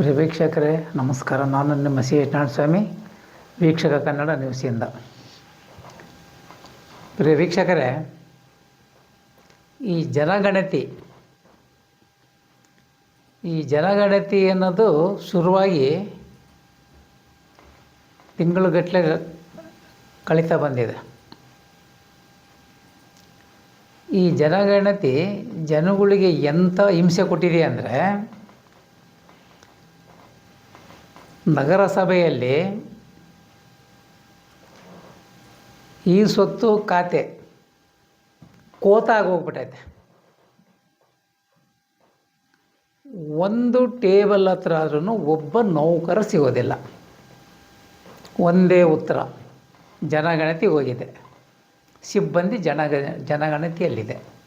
ಪ್ರಿಯ ವೀಕ್ಷಕರೇ, ನಮಸ್ಕಾರ. ನಾನು ನಿಮ್ಮ ಸಿ ಯಜ್ಞಾನ ಸ್ವಾಮಿ ವೀಕ್ಷಕ ಕನ್ನಡ ನ್ಯೂಸಿಂದ ಪ್ರಿಯ ವೀಕ್ಷಕರೇ, ಈ ಜನಗಣತಿ ಈ ಜನಗಣತಿ ಅನ್ನೋದು ಶುರುವಾಗಿ ತಿಂಗಳುಗಟ್ಟಲೆ ಕಳೀತಾ ಬಂದಿದೆ. ಈ ಜನಗಣತಿ ಜನಗಳಿಗೆ ಎಂಥ ಹಿಂಸೆ ಕೊಟ್ಟಿದೆ ಅಂದರೆ ನಗರಸಭೆಯಲ್ಲಿ ಈ ಸ್ವತ್ತು ಖಾತೆ ಕೋತ ಆಗೋಗ್ಬಿಟ್ಟೈತೆ ಒಂದು ಟೇಬಲ್ ಹತ್ರ ಆದ್ರೂ ಒಬ್ಬ ನೌಕರ ಸಿಗೋದಿಲ್ಲ. ಒಂದೇ ಉತ್ತರ, ಜನಗಣತಿ ಹೋಗಿದೆ. ಸಿಬ್ಬಂದಿ ಜನಗ ಜನಗಣತಿಯಲ್ಲಿದೆ.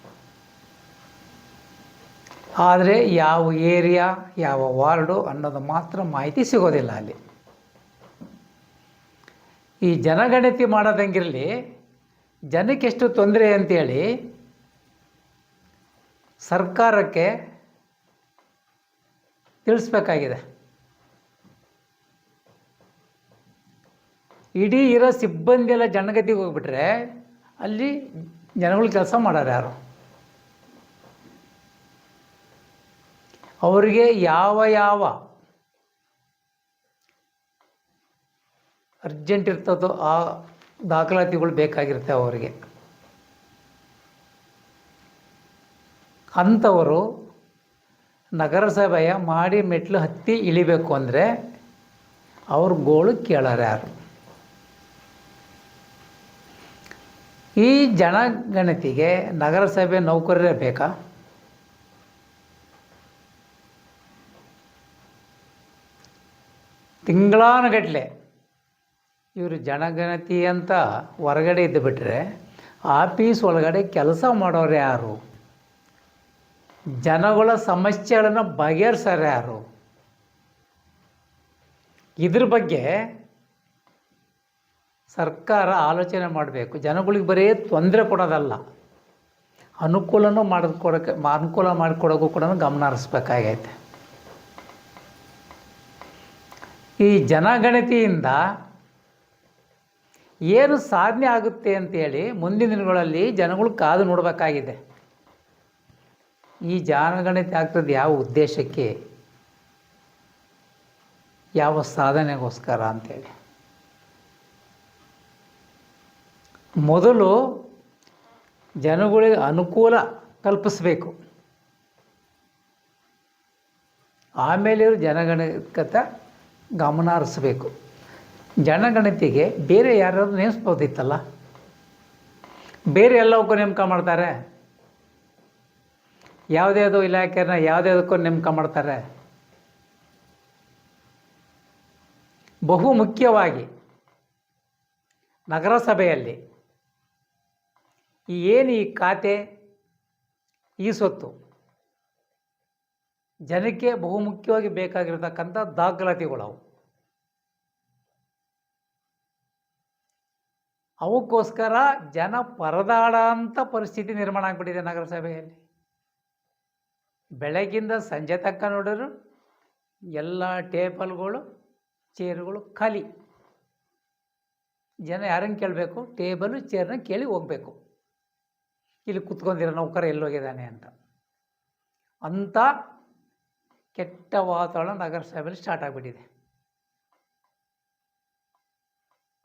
ಆದರೆ ಯಾವ ಏರಿಯಾ, ಯಾವ ವಾರ್ಡು ಅನ್ನೋದು ಮಾತ್ರ ಮಾಹಿತಿ ಸಿಗೋದಿಲ್ಲ ಅಲ್ಲಿ. ಈ ಜನಗಣತಿ ಮಾಡೋದಂಗಿರಲಿ, ಜನಕ್ಕೆ ಎಷ್ಟು ತೊಂದರೆ ಅಂತೇಳಿ ಸರ್ಕಾರಕ್ಕೆ ತಿಳಿಸ್ಬೇಕಾಗಿದೆ. ಇಡೀ ಇರೋ ಸಿಬ್ಬಂದಿ ಎಲ್ಲ ಜನಗತಿಗೆ ಹೋಗ್ಬಿಟ್ರೆ ಅಲ್ಲಿ ಜನಗಳು ಕೆಲಸ ಮಾಡೋರು ಯಾರು? ಅವರಿಗೆ ಯಾವ ಯಾವ ಅರ್ಜೆಂಟ್ ಇರ್ತದೋ ಆ ದಾಖಲಾತಿಗಳು ಬೇಕಾಗಿರುತ್ತೆ ಅವರಿಗೆ. ಅಂಥವರು ನಗರಸಭೆಯ ಮಾಡಿ ಮೆಟ್ಲು ಹತ್ತಿ ಇಳಿಬೇಕು ಅಂದರೆ ಅವ್ರ ಗೋಳು ಕೇಳಾರ ಯಾರು? ಈ ಜನಗಣತಿಗೆ ನಗರಸಭೆ ನೌಕರರೇ ಬೇಕಾ? ತಿಂಗಳಾನುಗಟ್ಟಲೆ ಇವರು ಜನಗಣತಿ ಅಂತ ಹೊರಗಡೆ ಇದ್ದು ಬಿಟ್ಟರೆ ಆಫೀಸ್ ಒಳಗಡೆ ಕೆಲಸ ಮಾಡೋರು ಯಾರು? ಜನಗಳ ಸಮಸ್ಯೆಗಳನ್ನು ಬಗೆಹರಿಸೋರು ಯಾರು? ಇದ್ರ ಬಗ್ಗೆ ಸರ್ಕಾರ ಆಲೋಚನೆ ಮಾಡಬೇಕು. ಜನಗಳಿಗೆ ಬರೀ ತೊಂದರೆ ಕೊಡೋದಲ್ಲ. ಅನುಕೂಲನೂ ಮಾಡಿಕೊಡೋಕ್ಕೆ ಅನುಕೂಲ ಮಾಡಿಕೊಡೋಕ್ಕೂ ಕೂಡ ಗಮನ ಹರಿಸ್ಬೇಕಾಗೈತೆ. ಈ ಜನಗಣತಿಯಿಂದ ಏನು ಸಾಧನೆ ಆಗುತ್ತೆ ಅಂತೇಳಿ ಮುಂದಿನ ದಿನಗಳಲ್ಲಿ ಜನಗಳು ಕಾದು ನೋಡಬೇಕಾಗಿದೆ. ಈ ಜನಗಣತಿ ಆಗ್ತದೆ ಯಾವ ಉದ್ದೇಶಕ್ಕೆ? ಯಾವ ಸಾಧನೆಗೋಸ್ಕರ ಅಂತೇಳಿ. ಮೊದಲು ಜನಗಳಿಗೆ ಅನುಕೂಲ ಕಲ್ಪಿಸಬೇಕು. ಆಮೇಲೆ ಇವರು ಜನಗಣಕತ ಗಮನ ಹರಿಸ್ಬೇಕು ಜನಗಣತಿಗೆ ಬೇರೆ ಯಾರಾದ್ರೂ ನೇಮಿಸ್ಬೋದಿತ್ತಲ್ಲ? ಬೇರೆ ಎಲ್ಲವಕ್ಕೂ ನೇಮಕ ಮಾಡ್ತಾರೆ? ಯಾವುದ್ಯಾವುದೋ ಇಲಾಖೆನ ಯಾವುದ್ಯಾವುದಕ್ಕೂ ನೇಮಕ ಮಾಡ್ತಾರೆ? ಬಹು ಮುಖ್ಯವಾಗಿ ನಗರಸಭೆಯಲ್ಲಿ ಏನು ಈ ಖಾತೆ, ಈ ಸ್ವತ್ತು ಜನಕ್ಕೆ ಬಹುಮುಖ್ಯವಾಗಿ ಬೇಕಾಗಿರತಕ್ಕಂಥ ದಾಖಲಾತಿಗಳು ಅವು ಅವಕ್ಕೋಸ್ಕರ ಜನ ಪರದಾಡ ಪರಿಸ್ಥಿತಿ ನಿರ್ಮಾಣ ಆಗಿಬಿಟ್ಟಿದೆ ನಗರಸಭೆಯಲ್ಲಿ. ಬೆಳಗಿಂದ ಸಂಜೆ ತನಕ ನೋಡಿದ್ರು ಎಲ್ಲ ಟೇಬಲ್ಗಳು, ಚೇರ್ಗಳು ಖಾಲಿ. ಜನ ಯಾರನ್ನು ಕೇಳಬೇಕು? ಟೇಬಲು ಚೇರ್ನ ಕೇಳಿ ಹೋಗಬೇಕು. ಇಲ್ಲಿ ಕುತ್ಕೊಂಡಿರೋ ನೌಕರ ಎಲ್ಲೋಗಿದ್ದಾನೆ ಅಂತ. ಅಂಥ ಕೆಟ್ಟ ವಾತಾವರಣ ನಗರಸಭೆಯಲ್ಲಿ ಸ್ಟಾರ್ಟ್ ಆಗಿಬಿಟ್ಟಿದೆ.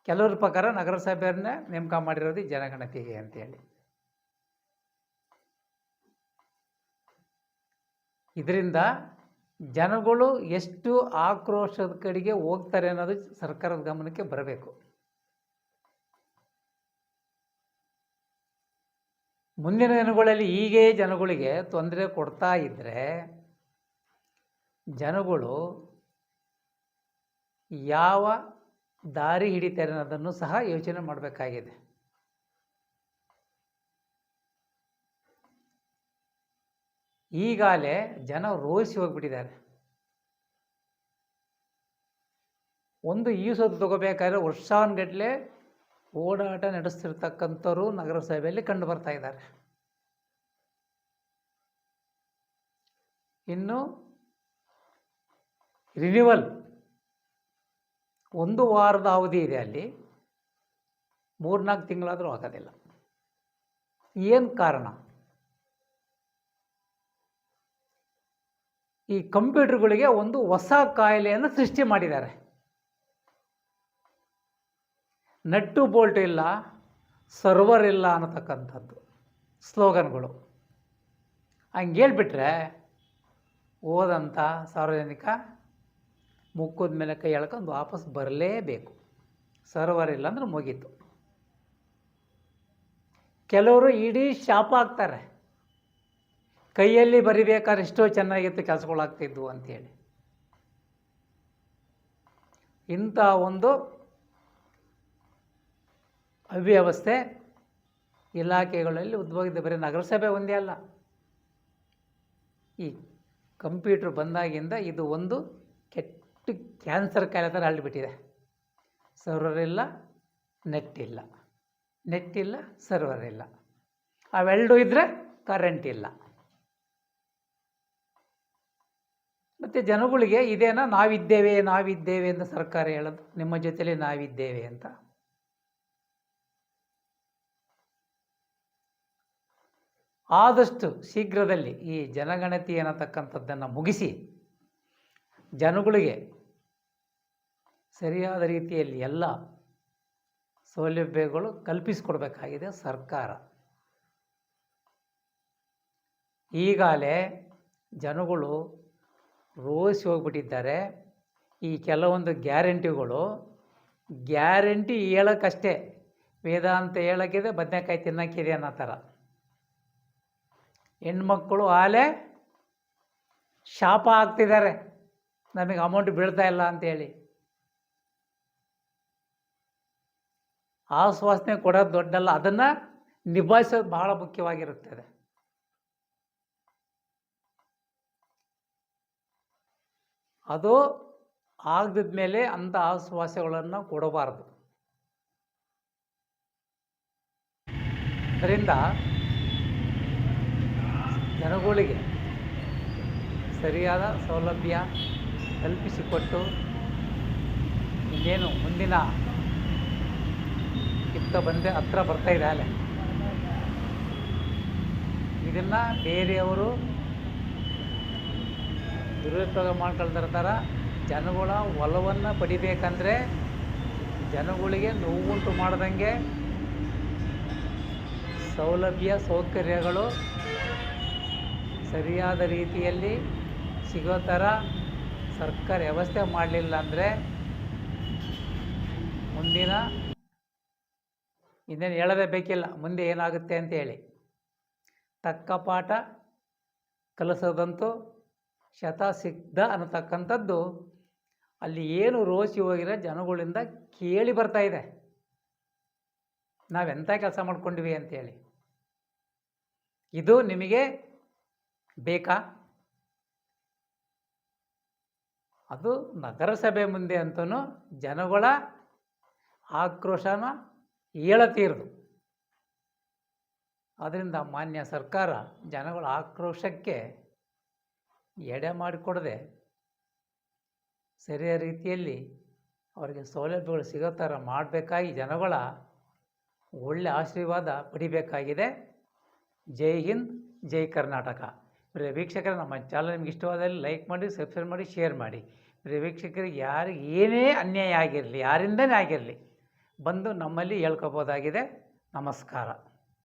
ಕೆಲವ್ರ ಪ್ರಕಾರ ನಗರಸಭೆಯನ್ನೇ ನೇಮಕ ಮಾಡಿರೋದು ಜನಗಣತಿಗೆ ಅಂತೇಳಿ ಇದರಿಂದ ಜನಗಳು ಎಷ್ಟು ಆಕ್ರೋಶದ ಕಡೆಗೆ ಹೋಗ್ತಾರೆ ಅನ್ನೋದು ಸರ್ಕಾರದ ಗಮನಕ್ಕೆ ಬರಬೇಕು. ಮುಂದಿನ ದಿನಗಳಲ್ಲಿ ಹೀಗೆ ಜನಗಳಿಗೆ ತೊಂದರೆ ಕೊಡ್ತಾ ಇದ್ದರೆ ಜನಗಳು ಯಾವ ದಾರಿ ಹಿಡಿತಾರೆ ಅನ್ನೋದನ್ನು ಸಹ ಯೋಚನೆ ಮಾಡಬೇಕಾಗಿದೆ. ಈಗಾಲೇ ಜನ ರೋಸಿ ಹೋಗ್ಬಿಟ್ಟಿದ್ದಾರೆ. ಒಂದು ಈ ಸೊತ್ತು ತಗೋಬೇಕಾದ್ರೆ ವರ್ಷಾನುಗಟ್ಟಲೆ ಓಡಾಟ ನಡೆಸ್ತಿರ್ತಕ್ಕಂಥವ್ರು ನಗರಸಭೆಯಲ್ಲಿ ಕಂಡು ಬರ್ತಾ ಇದ್ದಾರೆ. ಇನ್ನು ರಿನ್ಯೂವಲ್ ಒಂದು ವಾರದ ಅವಧಿ ಇದೆ ಅಲ್ಲಿ. ಮೂರ್ನಾಲ್ಕು ತಿಂಗಳಾದರೂ ಆಗೋದಿಲ್ಲ. ಏನು ಕಾರಣ? ಈ ಕಂಪ್ಯೂಟರ್ಗಳಿಗೆ ಒಂದು ಹೊಸ ಕಾಯಿಲೆಯನ್ನು ಸೃಷ್ಟಿ ಮಾಡಿದ್ದಾರೆ. ನಟ್ಟು ಬೋಲ್ಟ್ ಇಲ್ಲ, ಸರ್ವರ್ ಇಲ್ಲ ಅನ್ನತಕ್ಕಂಥದ್ದು ಸ್ಲೋಗನ್ಗಳು. ಹಂಗೆ ಹೇಳ್ಬಿಟ್ರೆ ಓದಂಥ ಸಾರ್ವಜನಿಕ ಮುಕ್ಕದ ಮೇಲೆ ಕೈ ಎಳ್ಕೊಂಡು ವಾಪಸ್ ಬರಲೇಬೇಕು. ಸರ್ವರ್ ಇಲ್ಲ ಅಂದ್ರೆ ಮುಗೀತು. ಕೆಲವರು ಇಡೀ ಶಾಪ ಹಾಕ್ತಾರೆ. ಕೈಯಲ್ಲಿ ಬರಿಬೇಕಾದ್ರೆ ಎಷ್ಟೋ ಚೆನ್ನಾಗಿತ್ತು ಕೆಲಸಗಳಾಗ್ತಿದ್ವು ಅಂಥೇಳಿ ಇಂಥ ಒಂದು ಅವ್ಯವಸ್ಥೆ ಇಲಾಖೆಗಳಲ್ಲಿ ಉದ್ಭವಿಸಿದೆ ಬರೀ ನಗರಸಭೆ ಒಂದೇ ಅಲ್ಲ. ಈ ಕಂಪ್ಯೂಟ್ರ್ ಬಂದಾಗಿಂದ ಇದು ಒಂದು ಕೆಟ್ಟ ಕ್ಯಾನ್ಸರ್ ಕಾಯಿಲೆ ಥರ ಹರಡಿಬಿಟ್ಟಿದೆ ಸರ್ವರ್ ಇಲ್ಲ, ನೆಟ್ ಇಲ್ಲ. ನೆಟ್ ಇಲ್ಲ ಸರ್ವರ್ ಇಲ್ಲ. ಅವೆರಡು ಇದ್ದರೆ ಕರೆಂಟ್ ಇಲ್ಲ. ಮತ್ತು ಜನಗಳಿಗೆ ಇದೇನ ನಾವಿದ್ದೇವೆ ನಾವಿದ್ದೇವೆ ಅಂತ ಸರ್ಕಾರ ಹೇಳೋದು, ನಿಮ್ಮ ಜೊತೆಲಿ ನಾವಿದ್ದೇವೆ ಅಂತ. ಆದಷ್ಟು ಶೀಘ್ರದಲ್ಲಿ ಈ ಜನಗಣತಿ ಅನ್ನತಕ್ಕಂಥದ್ದನ್ನು ಮುಗಿಸಿ, ಜನಗಳಿಗೆ ಸರಿಯಾದ ರೀತಿಯಲ್ಲಿ ಎಲ್ಲ ಸೌಲಭ್ಯಗಳು ಕಲ್ಪಿಸಿಕೊಡ್ಬೇಕಾಗಿದೆ ಸರ್ಕಾರ. ಈಗಾಗಲೇ ಜನಗಳು ರೋಸಿ ಹೋಗ್ಬಿಟ್ಟಿದ್ದಾರೆ. ಈ ಕೆಲವೊಂದು ಗ್ಯಾರಂಟಿಗಳು, ಗ್ಯಾರಂಟಿ ಹೇಳೋಕ್ಕಷ್ಟೇ, ವೇದಾಂತ ಹೇಳೋಕ್ಕಿದೆ, ಬದನೆಕಾಯಿ ತಿನ್ನೋಕ್ಕಿದೆ ಅನ್ನೋ ಥರ. ಹೆಣ್ಮಕ್ಕಳು ಆಲೆ ಶಾಪ ಆಗ್ತಿದ್ದಾರೆ ನಮಗೆ ಅಮೌಂಟ್ ಬೀಳ್ತಾ ಇಲ್ಲ ಅಂತೇಳಿ. ಆಶ್ವಾಸನೆ ಕೊಡೋದು ದೊಡ್ಡಲ್ಲ, ಅದನ್ನು ನಿಭಾಯಿಸೋದು ಬಹಳ ಮುಖ್ಯವಾಗಿರುತ್ತದೆ. ಅದು ಆಗದ ಮೇಲೆ ಅಂಥ ಆಶ್ವಾಸಗಳನ್ನು ಕೊಡಬಾರ್ದು. ಅದರಿಂದ ಜನಗಳಿಗೆ ಸರಿಯಾದ ಸೌಲಭ್ಯ ಕಲ್ಪಿಸಿಕೊಟ್ಟು ಇನ್ನೇನು ಮುಂದಿನ ಇತ್ತ ಬಂದೆ, ಹತ್ರ ಬರ್ತಾ ಇದೆ ಅಲ್ಲೇ ಇದನ್ನು ಬೇರೆಯವರು ದುರುಪಯೋಗ ಮಾಡ್ಕೊಳ್ತಿರ್ತಾರೆ ಜನಗಳ ಒಲವನ್ನು ಪಡಿಬೇಕಂದ್ರೆ ಜನಗಳಿಗೆ ನೋವುಂಟು ಮಾಡ್ದಂಗೆ ಸೌಲಭ್ಯ, ಸೌಕರ್ಯಗಳು ಸರಿಯಾದ ರೀತಿಯಲ್ಲಿ ಸಿಗೋ ಥರ ಸರ್ಕಾರ ವ್ಯವಸ್ಥೆ ಮಾಡಲಿಲ್ಲ ಅಂದರೆ ಮುಂದಿನ ಇನ್ನೇನು ಹೇಳೋದೇ ಬೇಕಿಲ್ಲ, ಮುಂದೆ ಏನಾಗುತ್ತೆ ಅಂತೇಳಿ ತಕ್ಕ ಪಾಠ ಕಲಿಸೋದಂತೂ ಶತ ಸಿದ್ಧ ಅನ್ನತಕ್ಕಂಥದ್ದು ಅಲ್ಲಿ ಏನು ರೋಸಿ ಹೋಗಿರೋ ಜನಗಳಿಂದ ಕೇಳಿ ಬರ್ತಾ ಇದೆ. ನಾವೆಂಥ ಕೆಲಸ ಮಾಡ್ಕೊಂಡ್ವಿ ಅಂತೇಳಿ ಇದು ನಿಮಗೆ ಬೇಕಾ? ಅದು ನಗರಸಭೆ ಮುಂದೆ ಅಂತೂ ಜನಗಳ ಆಕ್ರೋಶನ ಹೇಳತೀರದು ಆದ್ದರಿಂದ ಮಾನ್ಯ ಸರ್ಕಾರ ಜನಗಳ ಆಕ್ರೋಶಕ್ಕೆ ಎಡೆ ಮಾಡಿಕೊಡದೆ ಸರಿಯಾದ ರೀತಿಯಲ್ಲಿ ಅವರಿಗೆ ಸೌಲಭ್ಯಗಳು ಸಿಗೋ ಥರ ಮಾಡಬೇಕಾಗಿ ಜನಗಳ ಒಳ್ಳೆಯ ಆಶೀರ್ವಾದ ಪಡಿಬೇಕಾಗಿದೆ. ಜೈ ಹಿಂದ್, ಜೈ ಕರ್ನಾಟಕ. ಪ್ರಿಯ ವೀಕ್ಷಕರ, ನಮ್ಮ ಚಾನಲ್ ನಿಮ್ಗೆ ಇಷ್ಟವಾದಲ್ಲಿ ಲೈಕ್ ಮಾಡಿ, ಸಬ್ಸ್ಕ್ರೈಬ್ ಮಾಡಿ, ಶೇರ್ ಮಾಡಿ. ಪ್ರಿಯ ವೀಕ್ಷಕರಿಗೆ ಯಾರಿಗೆ ಏನೇ ಅನ್ಯಾಯ ಆಗಿರಲಿ, ಯಾರಿಂದನೇ ಆಗಿರಲಿ ಬಂದು ನಮ್ಮಲ್ಲಿ ಹೇಳ್ಕೋಬೋದಾಗಿದೆ. ನಮಸ್ಕಾರ.